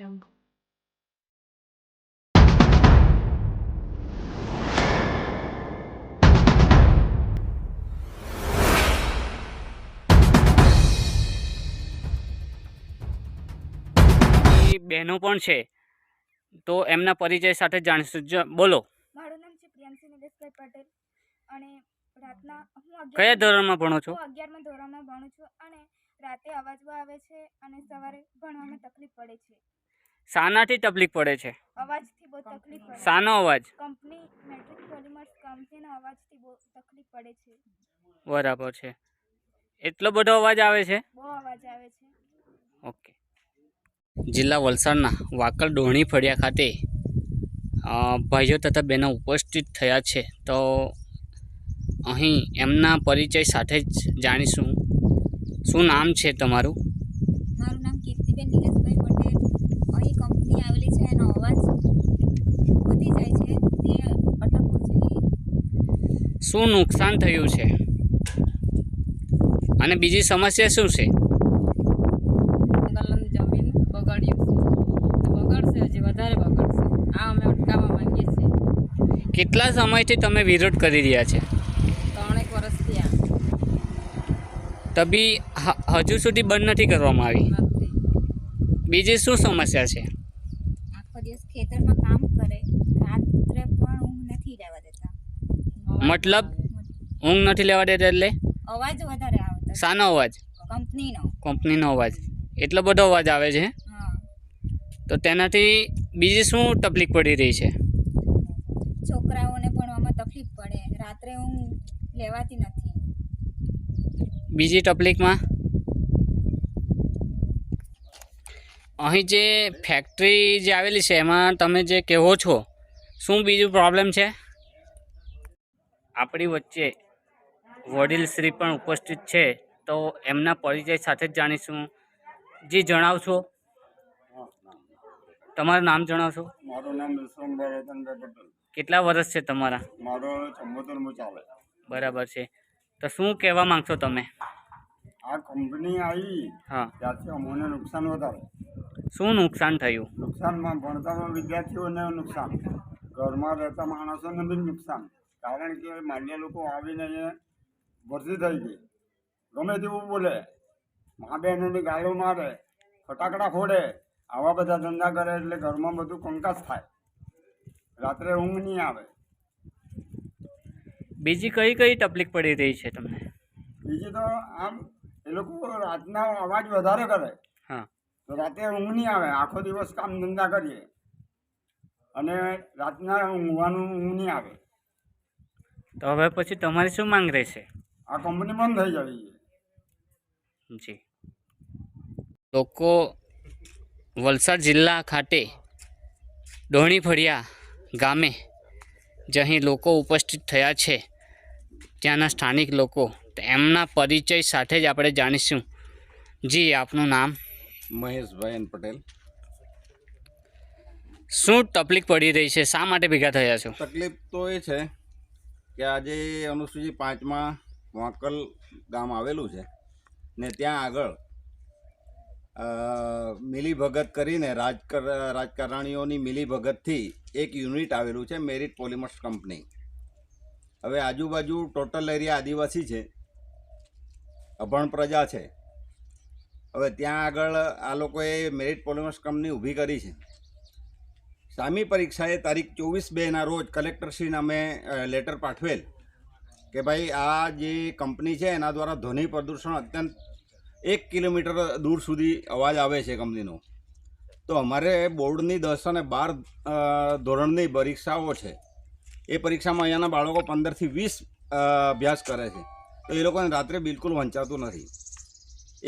jump. બહેનો પણ છે. તો એમના પરિચય સાથે જાણીશું. જ- બોલો. મારું નામ છે પ્રિયાંશી નિલેશભાઈ પટેલ અને રાતના હું કયા ધોરણમાં ભણો છો? હું અગિયારમાં ધોરણમાં ભણું છું અને રાતે અવાજો આવે છે અને સવારે ભણવામાં તકલીફ પડે છે. શાનાથી તકલીફ પડે છે. અવાજથી બહુ તકલીફ પડે શાનો અવાજ. કંપની મેટ્રિક પોલિમર્સ કંપનીના અવાજથી બહુ તકલીફ પડે છે. બરાબર છે. એટલો બધો અવાજ આવે છે? બહુ અવાજ આવે છે. ઓકે. જિલ્લા વલસાડના વાકલ ડોહણી ફળિયા ખાતે ભાઈઓ તથા બહેનો ઉપસ્થિત થયા છે. તો અહીં એમના પરિચય સાથે જ જાણીશું. શું નામ છે તમારું મારું નામ કીર્તિબેન નિલેશભાઈ પટેલ અહીં કંપની આવેલી છે એનો અવાજ વધી જાય છે તે અટકવો જોઈએ શું નુકસાન થયું છે? અને બીજી સમસ્યા શું છે? જમીન બગાડ્યું છે. વધારે બગડશે. આ અમે અટકાવવા માંગીએ છીએ. કેટલા સમયથી તમે વિરોધ કરી રહ્યા છે? ત્રણેક વર્ષથી આ તબી હજુ સુધી બંધ નથી કરવામાં આવી? બીજી શું સમસ્યા છે આખો દિવસ ખેતરમાં કામ કરે રાત્રે પણ ઊંઘ નથી રહેવા દેતા મતલબ ઊંઘ નથી લેવા દેતા એટલે? અવાજ વધારે આવતો શાનો અવાજ? કંપનીનો. કંપનીનો અવાજ. એટલો બધો અવાજ આવે છે? તો તેનાથી બીજી શું તકલીફ પડી રહી છે? છોકરાઓને ભણવામાં તકલીફ પડે. રાત્રે ઊંઘ લેવાતી નથી. બીજી તકલીફમાં? અહીં જે ફેક્ટરી જે આવેલી છે એમાં તમે જે કહેવો છો શું બીજું પ્રોબ્લેમ છે? આપણી વચ્ચે વડીલશ્રી પણ ઉપસ્થિત છે તો એમના પરિચય સાથે જ જાણીશું. જી જણાવશો? તમારું નામ જણાવશો? મારું નામ વિશ્વમભાઈ રતનભાઈ પટેલ. કેટલા વર્ષ છે તમારા? મારો ચંબોતેરમું ચાલે બરાબર છે. તો શું કહેવા માંગશો તમે? આ કંપની આવી હા. ત્યારથી અમને નુકસાન વધારે. શું નુકસાન થયું? નુકસાનમાં ભણતા વિદ્યાર્થીઓને નુકસાન. ઘરમાં રહેતા માણસોને બી નુકસાન. કારણ કે માન્ય લોકો આવીને અહીંયા ભરતી થઈ ગઈ. ગમે તેવું બોલે મા બહેનોની ગાળો મારે ફટાકડા ફોડે આવા બધા ધંધા કરે એટલે ઘરમાં બધું કંકાસ થાય. રાત્રે ઊંઘ નહીં આવે. બીજી કઈ કઈ તકલીફ પડી રહી છે તમને? બીજી તો આમ એ લોકો રાતના અવાજ વધારે કરે. હા. તો રાતે ઊંઘ નહીં આવે આખો દિવસ કામ ધંધા કરીએ. અને રાતના ઊંઘવાનું ઊંઘ નહીં આવે. તો હવે પછી તમારી શું માંગ રહેશે? આ કંપની બંધ થઈ જવી જી. લોકો વલસાડ જિલ્લા ખાતે ડોણી ફળિયા ગામે જે અહીં લોકો ઉપસ્થિત થયા છે. ત્યાંના સ્થાનિક લોકો એમના પરિચય સાથે જ આપણે જાણીશું. જી આપનું નામ? મહેશભાઈ એન પટેલ. શું તકલીફ પડી રહી છે? શા માટે ભેગા થયા છો? તકલીફ તો એ છે કે આજે અનુસૂચિત પાંચમાં વાંકલ ગામ આવેલું છે ને ત્યાં આગળ મિલીભગત કરીને રાજકર, રાજકારણીઓની મિલીભગતથી એક યુનિટ આવેલું છે મેરિટ પોલિમર્સ કંપની. હવે આજુબાજુ ટોટલ એરિયા આદિવાસી છે, અભણ પ્રજા છે. હવે ત્યાં આગળ આ લોકોએ મેરિટ પોલિમર્સ કંપની ઊભી કરી છે. સામી પરીક્ષાએ તારીખ ચોવીસ બેના રોજ કલેક્ટરશ્રીને અમે લેટર પાઠવેલ કે ભાઈ આ જે કંપની છે એના દ્વારા ધ્વનિ પ્રદૂષણ અત્યંત એક કિલોમીટર દૂર સુધી અવાજ આવે છે કંપનીનો. તો અમારે બોર્ડની દસ અને બાર ધોરણની પરીક્ષાઓ છે. એ પરીક્ષામાં અહીંયાના બાળકો પંદરથી વીસ અભ્યાસ કરે છે. તો એ લોકોને રાત્રે બિલકુલ વંચાતું નથી.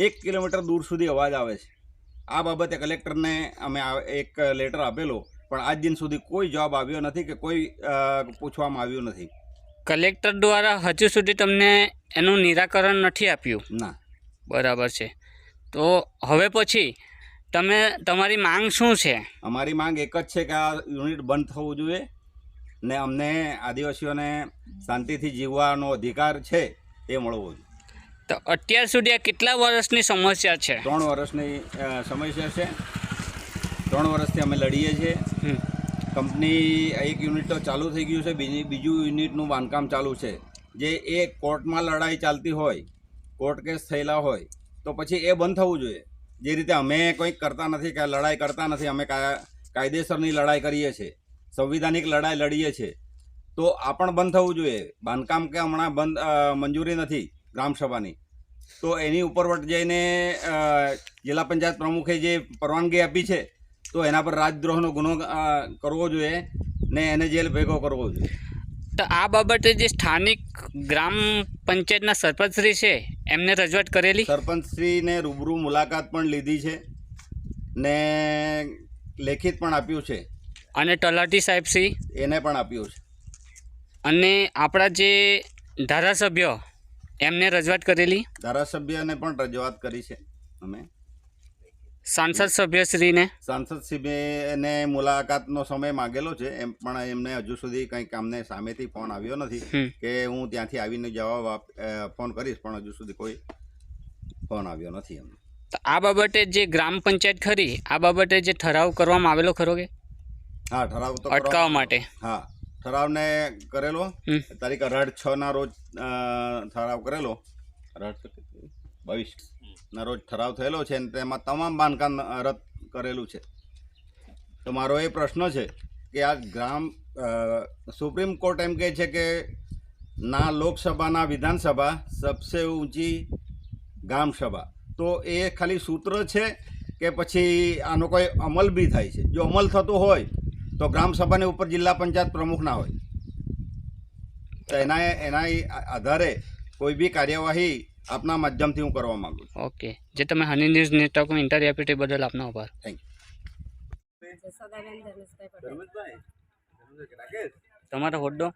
એક કિલોમીટર દૂર સુધી અવાજ આવે છે. આ બાબતે કલેક્ટરને અમે એક લેટર આપેલો પણ આજ દિન સુધી કોઈ જવાબ આવ્યો નથી કે કોઈ પૂછવામાં આવ્યું નથી. કલેક્ટર દ્વારા હજુ સુધી તમને એનું નિરાકરણ નથી આપ્યું? ના. બરાબર છે. તો હવે પછી તમે તમારી માંગ શું છે? અમારી માંગ એક જ છે કે આ યુનિટ બંધ થવું જોઈએ ને અમને આદિવાસીઓને શાંતિથી જીવવાનો અધિકાર છે એ મળવો જોઈએ. તો અત્યાર સુધી આ કેટલા વર્ષની સમસ્યા છે? ત્રણ વર્ષની સમસ્યા છે. ત્રણ વર્ષથી અમે લડીએ છીએ. કંપની એક યુનિટ તો ચાલુ થઈ ગયું છે બીજી બીજું યુનિટનું બાંધકામ ચાલુ છે. જે એ કોર્ટમાં લડાઈ ચાલતી હોય કોર્ટ કેસ થયેલા હોય તો પછી એ બંધ થવું જોઈએ. જે રીતે અમે કંઈક કરતા નથી કે લડાઈ કરતા નથી અમે કાય- કાયદેસરની લડાઈ કરીએ છીએ. સંવિધાનિક લડાઈ લડીએ છીએ. તો આ પણ બંધ થવું જોઈએ. બાંધકામ કે હમણાં બંધ મંજૂરી નથી ગ્રામસભાની. તો એની ઉપરવટ જઈને જિલ્લા પંચાયત પ્રમુખે જે પરવાનગી આપી છે તો એના પર રાજદ્રોહનો ગુનો કરવો જોઈએ ને એને જેલ ભેગો કરવો જોઈએ. તો આ બાબતે જે સ્થાનિક ગ્રામ પંચાયતના સરપંચશ્રી છે એમને રજૂઆત કરેલી? સરપંચશ્રીને રૂબરૂ મુલાકાત પણ લીધી છે ને લેખિત પણ આપ્યું છે. અને તલાટી સાહેબશ્રી એને પણ આપ્યું છે. અને આપણા જે ધારાસભ્ય એમને રજૂઆત કરેલી? ધારાસભ્યને પણ રજૂઆત કરી છે અમે. સાંસદ સભ્યશ્રીને? સાંસદશ્રીને મુલાકાતનો સમય માગેલો છે એમ પણ એમને હજુ સુધી કંઈક અમને સામેથી ફોન આવ્યો નથી કે હું ત્યાંથી આવીને જવાબ ફોન કરીશ પણ હજુ સુધી કોઈ ફોન આવ્યો નથી અમને આ બાબતે જે ગ્રામ પંચાયત ખરી આ બાબતે જે ઠરાવ કરવામાં આવેલો ખરો કે? હા ઠરાવ તો અટકાવવા માટે. હા ઠરાવને કરેલો. તારીખ અઢાર છ ના રોજ ઠરાવ કરેલો. અઢાર બાવીસ. ના, રોજ ઠરાવ થયેલો છે અને તેમાં તમામ બાંધકામ રદ કરેલું છે. તો મારો એ પ્રશ્ન છે કે આ ગ્રામ સુપ્રીમ કોર્ટ એમ કહે છે કે ના લોકસભાના વિધાનસભા સબસે ઊંચી ગ્રામસભા તો એ ખાલી સૂત્ર છે કે પછી આનો કોઈ અમલ બી થાય છે? જો અમલ થતો હોય તો ગ્રામસભાની ઉપર જિલ્લા પંચાયત પ્રમુખ ના હોય. તો એના એના આધારે કોઈ બી કાર્યવાહી આપના માધ્યમથી હું કરવા માંગુ છું. ઓકે જે તમે હની ન્યૂઝ નેટવર્કમાં ઇન્ટરવ્યુ આપ્યું તે બદલ આપનો આભાર. થેન્ક જશોદાબેન તમારો હોદ્દો?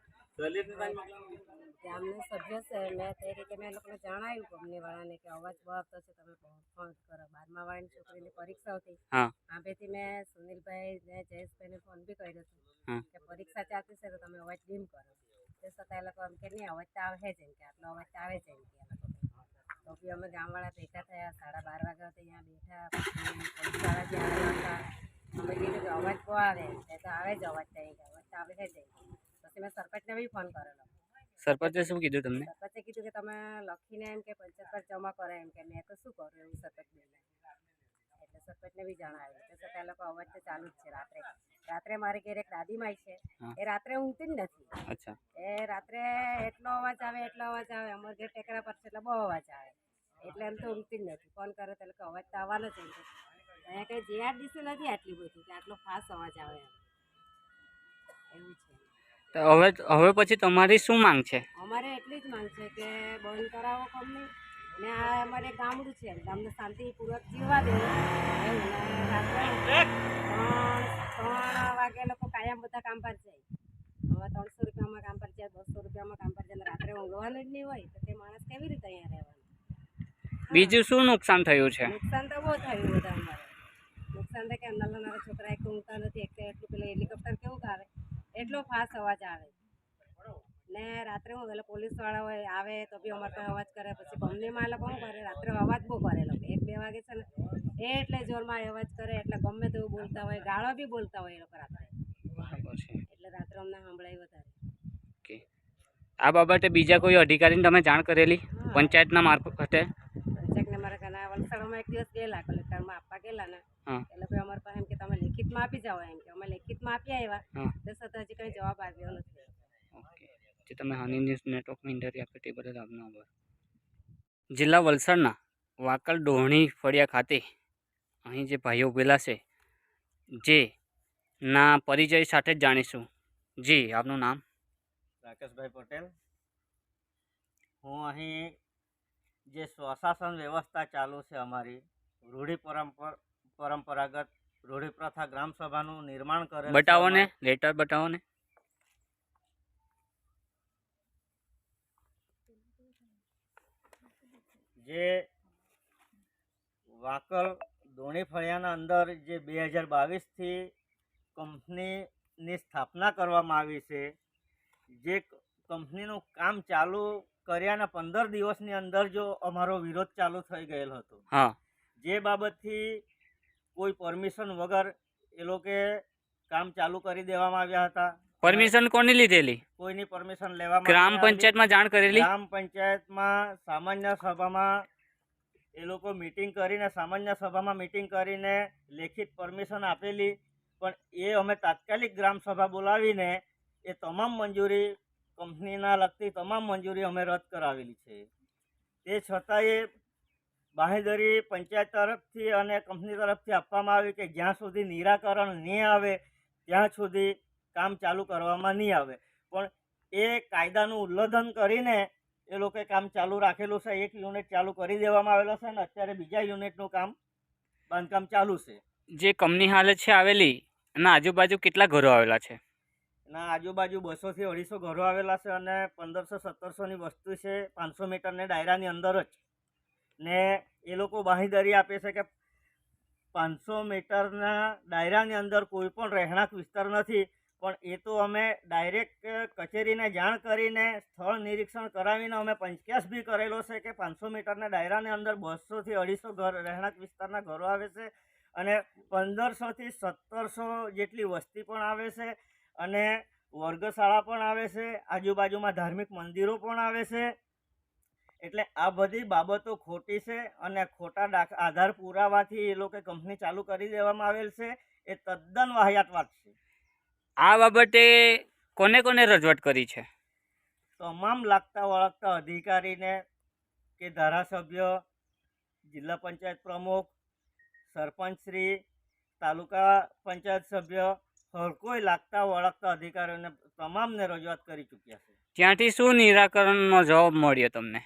ગામના સભ્ય છે. મેં તે રીતે મેં એ લોકોને જણાવ્યું કંપનીવાળાને કે અવાજ બહુ આવતો છે તમે ફોન કરો. બારમા વાળાની છોકરીની પરીક્ષા હતી હા. આંબેથી મેં સુનિલભાઈ ને જયેશભાઈને ફોન બી કર્યો. હતો કે પરીક્ષા ચાલતી છે તો તમે અવાજ ડીમ કરો. તે છતાં એ લોકો એમ કે નહીં અવાજ તો આવે છે એમ કે આટલો અવાજ તો આવે છે એમ કે. તો બી અમે ગામવાળા ભેગા થયા સાડા બાર વાગ્યા હતા અહીંયા બેઠા પોલીસવાળા જે આવ્યા હતા. અમે કીધું કે અવાજ કો આવે? તે તો આવે જ અવાજ થઈ ગયો અવાજ તો આવે છે જ પછી મેં સરપંચને બી ફોન કરેલો. સરપંચે શું કીધું તમને? સરપંચે કીધું કે તમે લખીને એમ કે પંચાયત પર જમા કરો એમ કે. મેં તો શું કરું એવું સરપંચ બોલ્યા સરપંચને બી જણાવ્યું તો છતાં એ લોકો અવાજ તો ચાલુ જ છે રાત્રે. રાત્રે મારી ઘેર એક દાદીમાઈ છે. એ રાત્રે ઊંઘતી જ નથી. અચ્છા. એ રાત્રે એટલો અવાજ આવે એટલો અવાજ આવે. અમારે ઘેર ટેકરા પર છે એટલે બહુ અવાજ આવે. એટલે એમ તો ઊંઘતી જ નથી. ફોન કરે તો લોકો અવાજ તો આવવાનો જ એમ અહીંયા કંઈ જીઆરડીસી નથી આટલી બધી કે આટલો ફાસ્ટ અવાજ આવે એમ. એવું છે. તો હવે હવે પછી તમારી શું માંગ છે? અમારે એટલી જ માંગ છે કે બંધ કરાવો કંપની. ને આ અમારે ગામડું છે ગામને શાંતિપૂર્વક જીવવા દે એવું રાત્રે ત્રણ ત્રણ વાગે લોકો કાયમ બધા કામ પર જાય. હવે ત્રણસો રૂપિયામાં કામ પર જાય બસો રૂપિયામાં કામ પર જાય રાત્રે ઊંઘવાનું જ નહીં હોય તો તે માણસ કેવી રીતે અહીંયા રહેવાનું? બીજું શું નુકસાન થયું છે? નુકસાન તો બહુ થયું બધા અમારે. નુકસાન તો કે નાના નાના છોકરા એક ઊંઘતા નથી એક એટલું પેલા હેલિકોપ્ટર કેવું આવે એટલો ફાસ્ટ અવાજ આવે. ને રાત્રે હું એટલે પોલીસવાળા હોય આવે તો બી અમારે પાસે અવાજ કરે પછી એ લોકો શું કરે રાત્રે અવાજ બહુ કરે લોકો. એક બે વાગે છે ને એ એટલે જોરમાં અવાજ કરે એટલે ગમે તેવું બોલતા હોય ગાળો બી બોલતા હોય એ લોકો રાત્રે. એટલે રાત્રે અમને સંભળાય વધારે. ઓકે. આ બાબતે બીજા કોઈ અધિકારીને તમે જાણ કરેલી. પંચાયતના મારફતે? પંચાયતને મારા ઘરના વલસાડમાં એક દિવસ ગયેલા કલેક્ટરમાં આપવા ગયેલા ને. એટલે એ લોકો અમારા પાસે એમ કે તમે લેખિતમાં આપી જાઓ. એમ કે અમે લેખિતમાં આપી આવ્યા. તો છતાં હજી કંઈ જવાબ આવ્યો નથી. જે તમે હની ન્યૂઝ નેટવર્કમાં ઇન્ટરવ્યુ આપ્યો તે બદલ આપનો આભાર જિલ્લા વલસાડના વાકલ ડોહણી ફળિયા ખાતે અહીં જે ભાઈઓ ઉભેલા છે જે ના પરિચય સાથે જ જાણીશું. જી આપનું નામ? રાકેશભાઈ પટેલ. હું અહીં જે સ્વશાસન વ્યવસ્થા ચાલુ છે અમારી રૂઢિ પરંપર પરંપરાગત રૂઢિપ્રથા ગ્રામસભાનું ગ્રામ સભાનું નિર્માણ કરે બતાવો ને લેટર બતાવો ને. જે વાકલ દોણી ફળિયાના અંદર જે બે હજાર બાવીસથી કંપનીની સ્થાપના કરવામાં આવી છે જે કંપનીનું કામ ચાલુ કર્યાના પંદર દિવસની અંદર જો અમારો વિરોધ ચાલુ થઈ ગયેલ હતો. જે બાબતથી કોઈ પરમિશન વગર એ લોકોએ કામ ચાલુ કરી દેવામાં આવ્યા હતા. પરમિશન કોની લીધેલી? કોઈની પરમિશન લેવામાં ગ્રામ. પંચાયતમાં જાણ કરેલી? ગ્રામ પંચાયતમાં સામાન્ય સભામાં એ લોકો મિટિંગ કરીને સામાન્ય સભામાં મિટિંગ કરીને લેખિત પરમિશન આપેલી. પણ એ અમે તાત્કાલિક ગ્રામ સભા બોલાવીને એ તમામ મંજૂરી કંપનીના લગતી તમામ મંજૂરી અમે રદ કરાવેલી છે. તે છતાંય બાંહેધરી પંચાયત તરફથી અને કંપની તરફથી આપવામાં આવી કે જ્યાં સુધી નિરાકરણ નહીં આવે ત્યાં સુધી કામ ચાલુ કરવામાં નહીં આવે. પણ એ કાયદાનું ઉલ્લંઘન કરીને એ લોકોએ કામ ચાલુ રાખેલું છે. એક યુનિટ ચાલુ કરી દેવામાં આવેલો છે અને અત્યારે બીજા યુનિટનું કામ બાંધકામ ચાલુ છે. જે કંપની હાલે છે આવેલી એના આજુબાજુ કેટલા ઘરો આવેલા છે? એના આજુબાજુ બસોથી અઢીસો ઘરો આવેલા છે અને પંદરસો સત્તરસોની વસ્તુ છે. પાંચસો મીટરને ડાયરાની અંદર જ. ને એ લોકો બાંહીદારી આપે છે કે પાંચસો મીટરના ડાયરાની અંદર કોઈ પણ રહેણાંક વિસ્તાર નથી. પણ એ તો અમે ડાયરેક્ટ કચેરીને જાણ કરીને સ્થળ નિરીક્ષણ કરાવીને અમે પંચક્યાસ બી કરેલો છે કે પાંચસો મીટરના દાયરાની અંદર બસોથી અઢીસો ઘર, રહેણાંક વિસ્તારના ઘરો આવે છે અને પંદરસોથી સત્તરસો જેટલી વસ્તી પણ આવે છે અને વર્ગશાળા પણ આવે છે, આજુબાજુમાં ધાર્મિક મંદિરો પણ આવે છે. એટલે આ બધી બાબતો ખોટી છે અને ખોટા આધાર પુરાવાથી એ લોકો કંપની ચાલુ કરી દેવામાં આવેલ છે. એ તદ્દન વાહિયાત વાત છે. આ બાબતે કોને કોને રજૂઆત કરી છે? તમામ લાગતા વળગતા અધિકારીને કે ધારાસભ્ય જિલ્લા પંચાયત પ્રમુખ સરપંચશ્રી તાલુકા પંચાયત સભ્ય હર કોઈ લાગતા વળગતા અધિકારીઓને તમામને રજૂઆત કરી ચૂક્યા છે. ત્યાંથી શું નિરાકરણનો જવાબ મળ્યો તમને?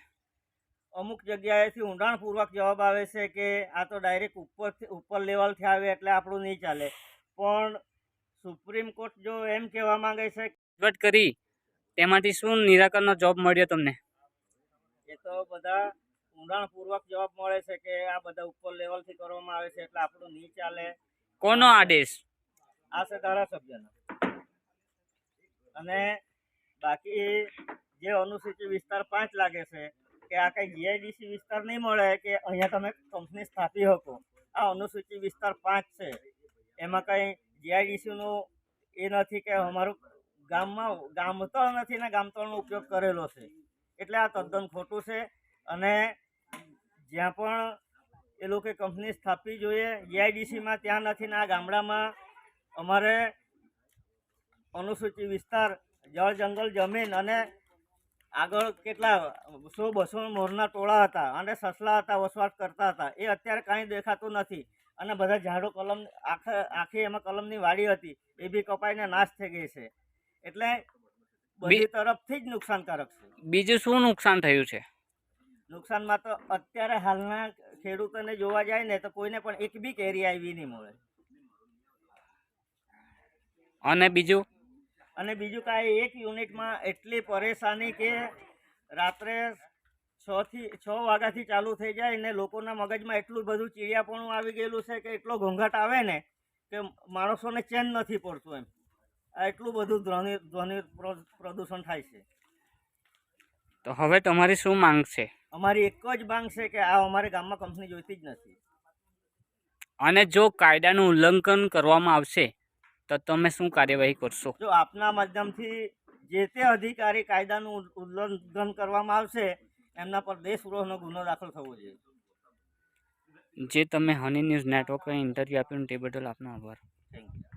અમુક જગ્યાએથી ઊંડાણપૂર્વક જવાબ આવે છે કે આ તો ડાયરેક્ટ ઉપરથી ઉપર લેવલથી આવે એટલે આપણું નહીં ચાલે. પણ સુપ્રીમ કોર્ટ જો એમ કહેવા માંગે છે રજૂઆત કરી તેમાંથી શું નિરાકરણનો જોબ મળ્યો તમને? એ તો બધા ઊંડાણપૂર્વક જવાબ મળે છે કે આ બધા ઉપર લેવલથી કરવામાં આવે છે એટલે આપણું નહીં ચાલે. કોનો આદેશ? આ છે ધારાસભ્યનો. અને બાકી જે અનુસૂચિત વિસ્તાર પાંચ લાગે છે કે આ કંઈ જીઆઈડીસી વિસ્તાર નહીં મળે કે અહીંયા તમે કંપની સ્થાપી શકો આ અનુસૂચિત વિસ્તાર પાંચ છે. એમાં કંઈ જીઆઈડીસીનું એ નથી કે અમારું ગામમાં ગામતળ નથી ને ગામતળનો ઉપયોગ કરેલો છે. એટલે આ તદ્દન ખોટું છે અને જ્યાં પણ એ લોકોએ કંપની સ્થાપવી જોઈએ જીઆઈડીસીમાં ત્યાં નથી ને આ ગામડામાં અમારે અનુસૂચિત વિસ્તાર, જળ જંગલ, જમીન અને આગળ કેટલા સો બસો મોરના ટોળા હતા અને સસલા હતા, વસવાટ કરતા હતા. એ અત્યારે કાંઈ દેખાતું નથી. અને બધા ઝાડો કલમ આખા આખી એમાં કલમની વાડી હતી. એ બી કપાઈને નાશ થઈ ગઈ છે. એટલે બધી તરફથી જ નુકસાનકારક છે. બીજું શું નુકસાન થયું છે? નુકસાનમાં તો અત્યારે હાલના ખેડૂતોને જોવા જાય ને તો કોઈને પણ એક બી કેરી આવી નહીં મળે. અને બીજું? અને બીજું કાંઈ એક યુનિટમાં એટલી પરેશાની કે રાત્રે છ થી છ વાગ્યાથી ચાલુ થઈ જાય ને લોકોના મગજમાં એટલું બધું ચીડિયાપણું આવી ગયેલું છે કે એટલો ઘોંઘાટ આવે ને કે માણસોને ચેન નથી પડતું એમ. આ એટલું બધું ધ્વનિ ધ્વનિ પ્ર- પ્રદૂષણ થાય છે. તો હવે તમારી શું માંગ છે? અમારી એક જ માંગ છે કે આ અમારે ગામમાં કંપની જોઈતી જ નથી. અને જો કાયદાનું ઉલ્લંઘન કરવામાં આવશે તો તમે શું કાર્યવાહી કરશો? જો આપના માધ્યમથી જે તે અધિકારી કાયદાનું ઉલ્લંઘન કરવામાં આવશે એમના પર દેશદ્રોહનો ગુનો દાખલ થવો જોઈએ. જે તમે હની ન્યૂઝ નેટવર્કને ઇન્ટરવ્યૂ આપ્યું તે બદલ આપનો આભાર. Thank you